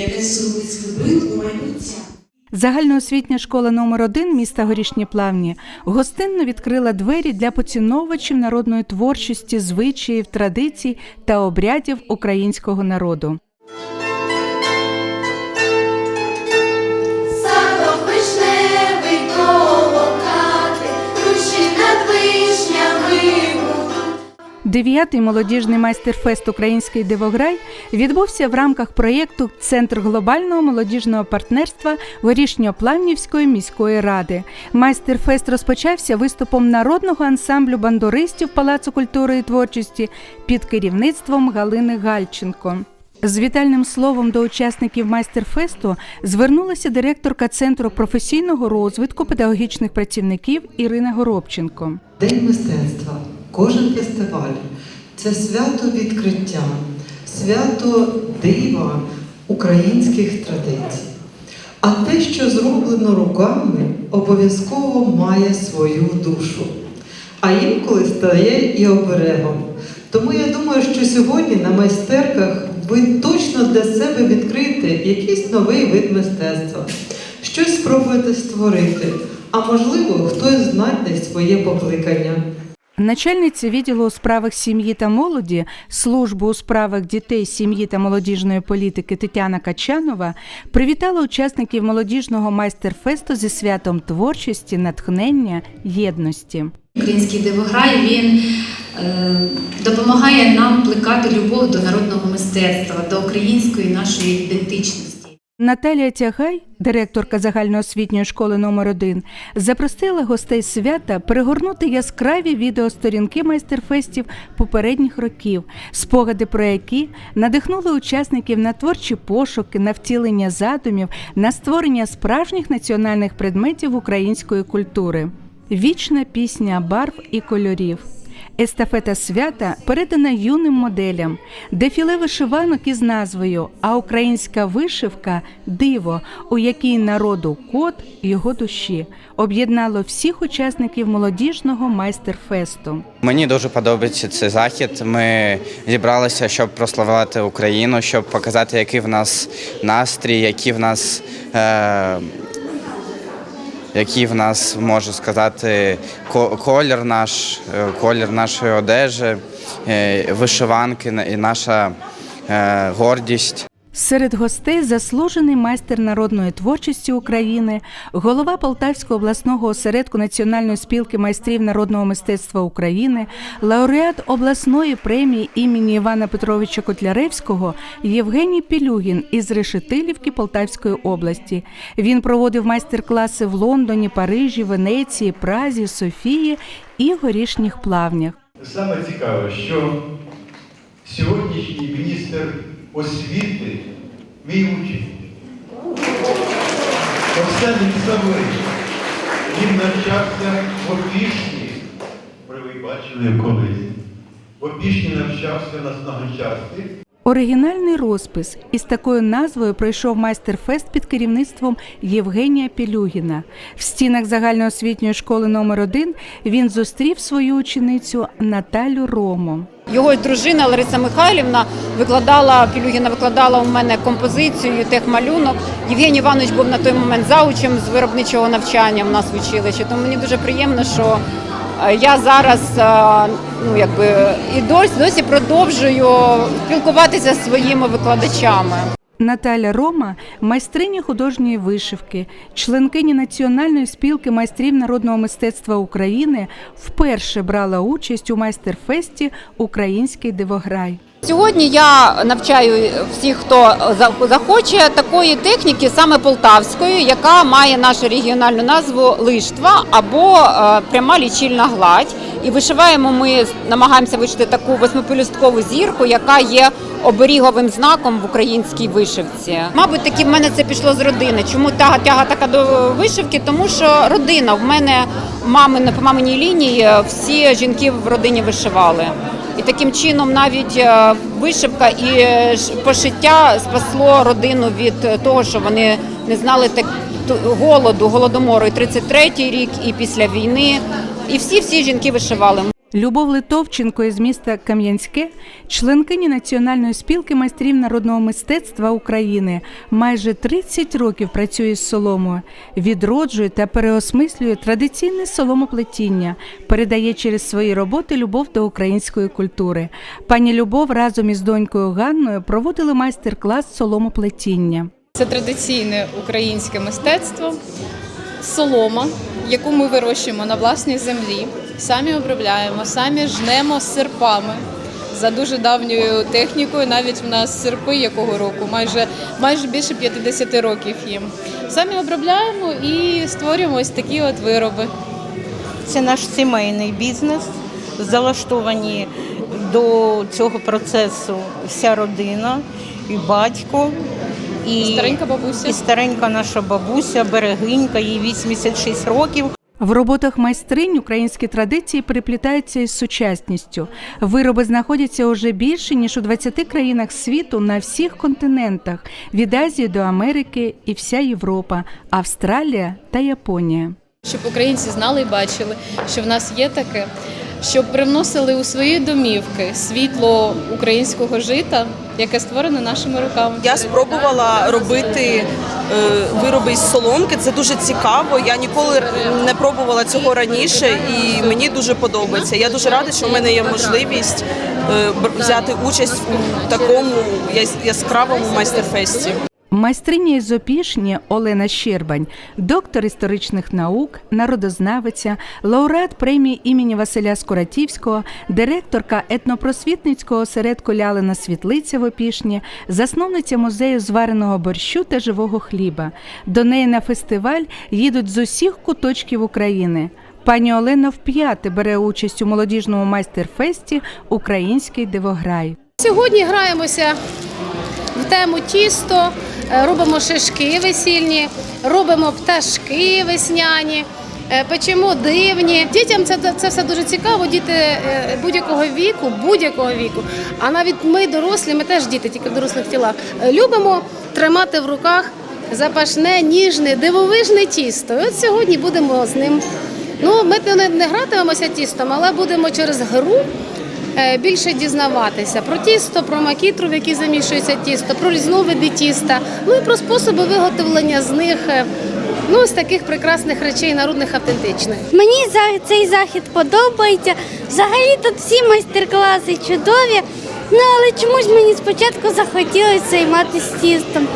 яке Суровець. Загальноосвітня школа номер 1 міста Горішні Плавні гостинно відкрила двері для поціновувачів народної творчості, звичаїв, традицій та обрядів українського народу. Дев'ятий молодіжний майстер-фест Український дивограй відбувся в рамках проєкту Центр глобального молодіжного партнерства Горішньоплавнівської міської ради. Майстер-фест розпочався виступом народного ансамблю бандуристів Палацу культури і творчості під керівництвом Галини Гальченко. З вітальним словом до учасників майстер-фесту звернулася директорка Центру професійного розвитку педагогічних працівників Ірина Горобченко. День мистецтва, кожен фестиваль це свято відкриття, свято дива українських традицій. А те, що зроблено руками, обов'язково має свою душу, а інколи стає і оберегом. Тому я думаю, що сьогодні на майстерках ви точно для себе відкриєте якийсь новий вид мистецтва, щось спробуєте створити, а можливо, хтось знайде своє покликання. Начальниця відділу у справах сім'ї та молоді, служби у справах дітей, сім'ї та молодіжної політики Тетяна Качанова привітала учасників молодіжного майстер-фесту зі святом творчості, натхнення, єдності. Український дивограй він е, допомагає нам плекати любов до народного мистецтва, до української нашої ідентичності. Наталія Тягай, директорка загальноосвітньої школи номер 1 запросила гостей свята перегорнути яскраві відеосторінки майстер-фестів попередніх років, спогади про які надихнули учасників на творчі пошуки, на втілення задумів, на створення справжніх національних предметів української культури. Вічна пісня барв і кольорів. Естафета свята передана юним моделям, дефіле вишиванок із назвою А українська вишивка диво, у якій народу код його душі об'єднало всіх учасників молодіжного майстер-фесту. Мені дуже подобається цей захід. Ми зібралися, щоб прославляти Україну, щоб показати, який в нас настрій, які в нас. Е- який в нас можу сказати колір наш, е, колір нашої одежі, е, вишиванки і наша е, гордість. Серед гостей заслужений майстер народної творчості України, голова Полтавського обласного осередку Національної спілки майстрів народного мистецтва України, лауреат обласної премії імені Івана Петровича Котляревського Євгеній Пілюгін із Решетилівки Полтавської області. Він проводив майстер-класи в Лондоні, Парижі, Венеції, Празі, Софії і Горішніх Плавнях. Саме цікаве, що сьогоднішній міністр освіти мій учень. Арсеній Савич. Він навчався в Опішні. Ви бачили колись. В Опішні навчався на снагочасті. Оригінальний розпис із такою назвою пройшов майстер-фест під керівництвом Євгенія Пілюгіна. В стінах загальноосвітньої школи номер 1 він зустрів свою ученицю Наталю Рому. Його дружина Лариса Михайлівна викладала Пілюгіна викладала у мене композицію, техмалюнок. Євгеній Іванович був на той момент заучем з виробничого навчання в нас в училищі. Тому мені дуже приємно, що е, я зараз е, ну якби і досі досі продовжую спілкуватися зі своїми викладачами. Наталя Рома майстриня художньої вишивки, членкині Національної спілки майстрів народного мистецтва України, вперше брала участь у майстер-фесті Український дивограй. Сьогодні я навчаю всіх, хто захоче такої техніки, саме полтавської, яка має нашу регіональну назву лиштва або е, пряма лічильна гладь. І вишиваємо ми намагаємося вишити таку восьмипелюсткову зірку, яка є оберіговим знаком в українській вишивці. Мабуть, таки в мене це пішло з родини. Чому тяга тяга така до вишивки? Тому що родина в мене мами по маминій лінії всі жінки в родині вишивали. І таким чином навіть е, вишивка і е, пошиття спасло родину від е, того, що вони не знали так голоду, голодомору і 33-й рік, і після війни. І всі всі жінки вишивали. Любов Литовченко із міста Кам'янське, членкині Національної спілки майстрів народного мистецтва України, майже 30 років працює з соломою, відроджує та переосмислює традиційне соломоплетіння, передає через свої роботи любов до української культури. Пані Любов разом із донькою Ганною проводили майстер-клас соломоплетіння. Це традиційне українське мистецтво, солома, яку ми вирощуємо на власній землі, самі обробляємо, самі жнемо серпами. За дуже давньою технікою, навіть в нас серпи якого року, майже майже більше 50 років їм. Самі обробляємо і створюємо ось такі от вироби. Це наш сімейний бізнес. Залаштовані до цього процесу вся родина, і батько, і, Старенька бабуся. і старенька наша бабуся, берегинька, їй 86 років. В роботах майстринь українські традиції переплітаються із сучасністю. Вироби знаходяться уже більше ніж у 20 країнах світу на всіх континентах від Азії до Америки і вся Європа, Австралія та Японія. щоб українці знали і бачили, що в нас є таке, щоб привносили у свої домівки світло українського жита, яке створене нашими руками. Я спробувала робити е, вироби із соломки. Це дуже цікаво. Я ніколи не пробувала цього раніше, і мені дуже подобається. Я дуже рада, що в мене є можливість е, взяти участь у такому яс- яскравому майстерфесті. Майстриня із Опішні Олена Щербань, доктор історичних наук, народознавиця, лауреат премії імені Василя Скуратівського, директорка етнопросвітницького осередку Лялина Світлиця в Опішні, засновниця музею звареного борщу та живого хліба. До неї на фестиваль їдуть з усіх куточків України. Пані Олена вп'яте бере участь у молодіжному майстерфесті Український дивограй. Сьогодні граємося в тему тісто, е, робимо шишки весільні, робимо пташки весняні, е, печемо дивні. Дітям це, це все дуже цікаво. Діти е, будь-якого віку, будь-якого віку. А навіть ми дорослі, ми теж діти, тільки в дорослих тілах. Любимо тримати в руках запашне, ніжне, дивовижне тісто. І от сьогодні будемо з ним. Ну, ми не, гратимемося тістом, але будемо через гру більше дізнаватися про тісто, про макітру, в якій замішується тісто, про різновиди тіста, ну і про способи виготовлення з них е, ну, з таких прекрасних речей, народних автентичних. Мені цей захід подобається. Взагалі тут всі майстер-класи чудові. Ну але чомусь мені спочатку захотілося займатися тістом.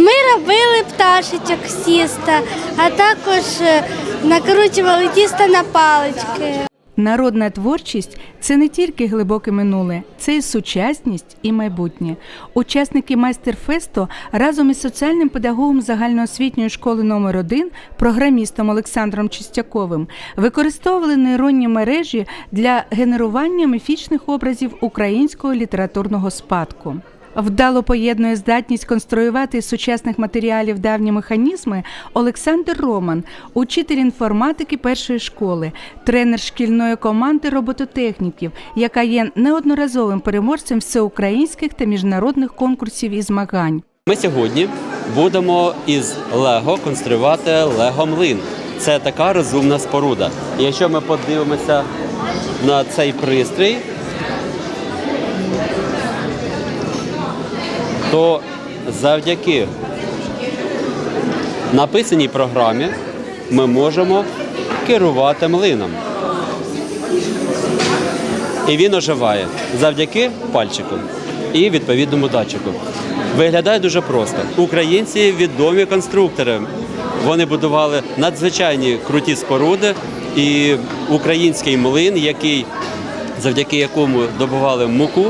Ми робили пташечок з тіста, а також е, накручували тісто на палички. Народна творчість це не тільки глибоке минуле, це і сучасність і майбутнє. Учасники майстерфесту разом із соціальним педагогом загальноосвітньої школи номер 1 програмістом Олександром Чистяковим, використовували нейронні мережі для генерування міфічних образів українського літературного спадку. Вдало поєднує здатність конструювати із сучасних матеріалів давні механізми Олександр Роман, учитель інформатики першої школи, тренер шкільної команди робототехніків, яка є неодноразовим переможцем всеукраїнських та міжнародних конкурсів і змагань. Ми сьогодні будемо із Лего конструювати Лего млин. Це така розумна споруда. І якщо ми подивимося на цей пристрій, то завдяки написаній програмі ми можемо керувати млином. І він оживає завдяки пальчику і відповідному датчику. Виглядає дуже просто. Українці відомі конструктори. Вони будували надзвичайні круті споруди, і український млин, який завдяки якому добували муку,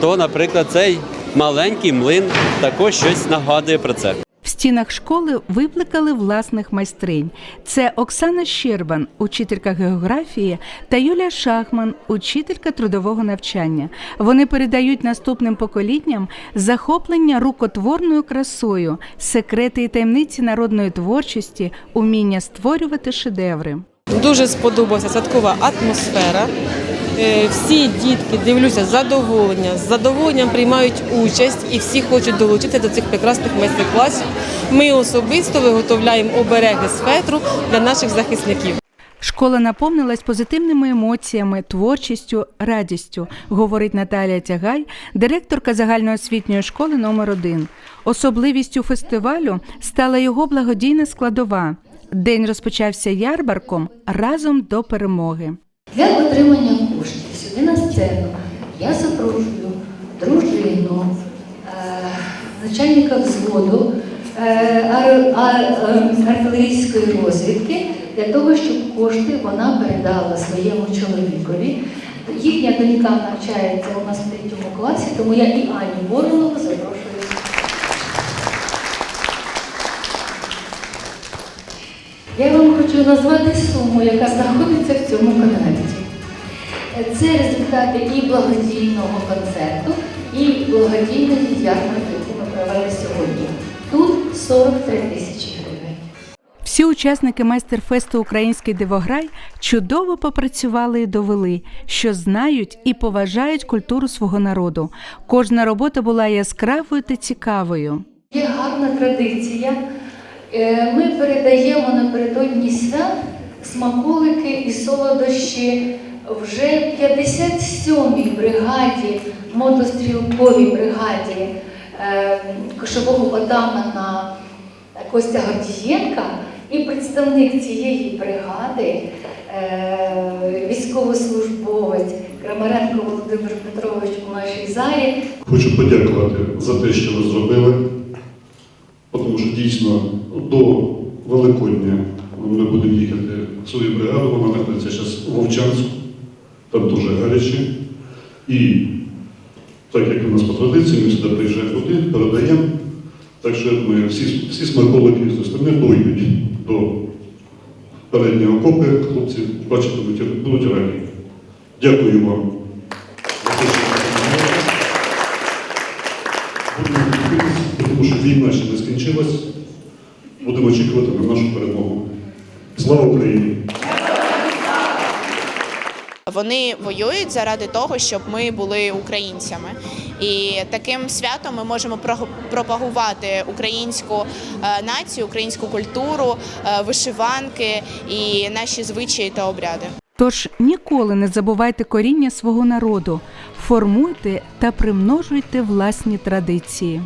то, наприклад, цей маленький млин також щось нагадує про це. В стінах школи викликали власних майстринь. Це Оксана Щербан, учителька географії, та Юлія Шахман, учителька трудового навчання. Вони передають наступним поколінням захоплення рукотворною красою, секрети і таємниці народної творчості, уміння створювати шедеври. Дуже сподобалася святкова атмосфера. Е, Всі дітки дивлюся задоволення, з задоволенням приймають участь і всі хочуть долучитися до цих прекрасних майстер-класів. Ми особисто виготовляємо обереги з фетру для наших захисників. Школа наповнилась позитивними емоціями, творчістю, радістю, говорить Наталія Тягай, директорка загальноосвітньої школи номер 1 Особливістю фестивалю стала його благодійна складова. День розпочався ярмарком разом до перемоги. Для отримання сцену я запрошую дружину, е, начальника взводу е, е, артилерійської розвідки для того, щоб кошти вона передала своєму чоловікові. Їхня донька навчається у нас в третьому класі, тому я і Аню Воронову запрошую. Я вам хочу назвати суму, яка знаходиться в цьому конверті. Це результати і благодійного концерту, і благодійної ярмарки, яку ми провели сьогодні. Тут 43 тисячі гривень. Всі учасники майстерфесту Український дивограй чудово попрацювали і довели, що знають і поважають культуру свого народу. Кожна робота була яскравою та цікавою. Є гарна традиція. Е, Ми передаємо напередодні свят смаколики і солодощі вже в 57-й бригаді, мотострілковій бригаді е, кошового отамана Костя Гордієнка і представник цієї бригади, е, військовослужбовець Крамаренко Володимир Петрович у нашій залі. Хочу подякувати за те, що ви зробили, тому що дійсно до Великодня ми будемо їхати в свою бригаду, вона знаходиться зараз в Вовчанську, там дуже гаряче. І так як у нас по традиції, ми сюди приїжджаємо туди, передаємо. Так що ми всі, всі смаколики з сторони дойдуть до переднього окопи, хлопці, бачите, будуть, раді. Дякую вам. тому що війна ще не скінчилась. Будемо очікувати на нашу перемогу. Слава Україні! Вони воюють заради того, щоб ми були українцями. І таким святом ми можемо пропагувати українську е, націю, українську культуру, е, вишиванки і наші звичаї та обряди. Тож ніколи не забувайте коріння свого народу, формуйте та примножуйте власні традиції.